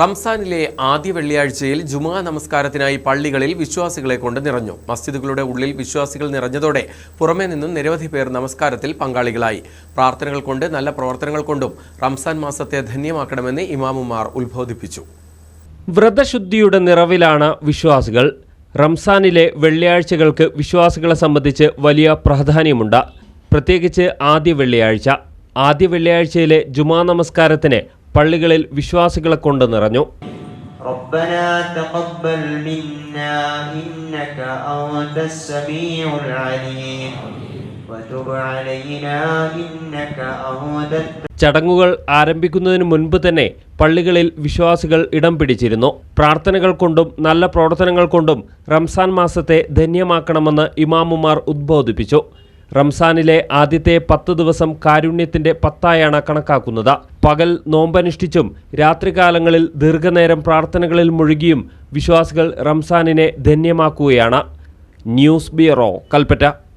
റംസാനിലെ ആദ്യ വെള്ളിയാഴ്ചയിൽ ജുമാ നമസ്കാരത്തിനായി പള്ളികളിൽ വിശ്വാസികളെ കൊണ്ട് നിറഞ്ഞു. മസ്ജിദുകളുടെ ഉള്ളിൽ വിശ്വാസികൾ നിറഞ്ഞതോടെ പുറമേ നിന്നും നിരവധി പേർ നമസ്കാരത്തിൽ പങ്കാളികളായി. പ്രാർത്ഥനകൾ കൊണ്ട് നല്ല പ്രവർത്തനങ്ങൾ കൊണ്ടും റംസാൻ മാസത്തെ ധന്യമാക്കണമെന്ന് ഇമാമുമാർ ഉത്ബോധിപ്പിച്ചു. വ്രതശുദ്ധിയുടെ നിറവിലാണ് വിശ്വാസികൾ. റംസാനിലെ വെള്ളിയാഴ്ചകൾക്ക് വിശ്വാസികളെ സംബന്ധിച്ച് വലിയ പ്രാധാന്യമുണ്ട്. പ്രത്യേകിച്ച് ആദ്യ വെള്ളിയാഴ്ച. ആദ്യ വെള്ളിയാഴ്ചയിലെ ജുമാ നമസ്കാരത്തിന് പള്ളികളിൽ വിശ്വാസികളെ കൊണ്ട് നിറഞ്ഞു. ചടങ്ങുകൾ ആരംഭിക്കുന്നതിന് മുൻപ് തന്നെ പള്ളികളിൽ വിശ്വാസികൾ ഇടം പിടിച്ചിരുന്നു. പ്രാർത്ഥനകൾ കൊണ്ടും നല്ല പ്രവർത്തനങ്ങൾ കൊണ്ടും റംസാൻ മാസത്തെ ധന്യമാക്കണമെന്ന് ഇമാമുമാർ ഉദ്ബോധിപ്പിച്ചു. റംസാനിലെ ആദ്യത്തെ പത്ത് ദിവസം കാരുണ്യത്തിന്റെ പത്തായാണ് കണക്കാക്കുന്നത്. പകൽ നോമ്പനുഷ്ഠിച്ചും രാത്രികാലങ്ങളിൽ ദീർഘനേരം പ്രാർത്ഥനകളിൽ മുഴുകിയും വിശ്വാസികൾ റംസാനിനെ ധന്യമാക്കുകയാണ്. News bureau Kalpetta.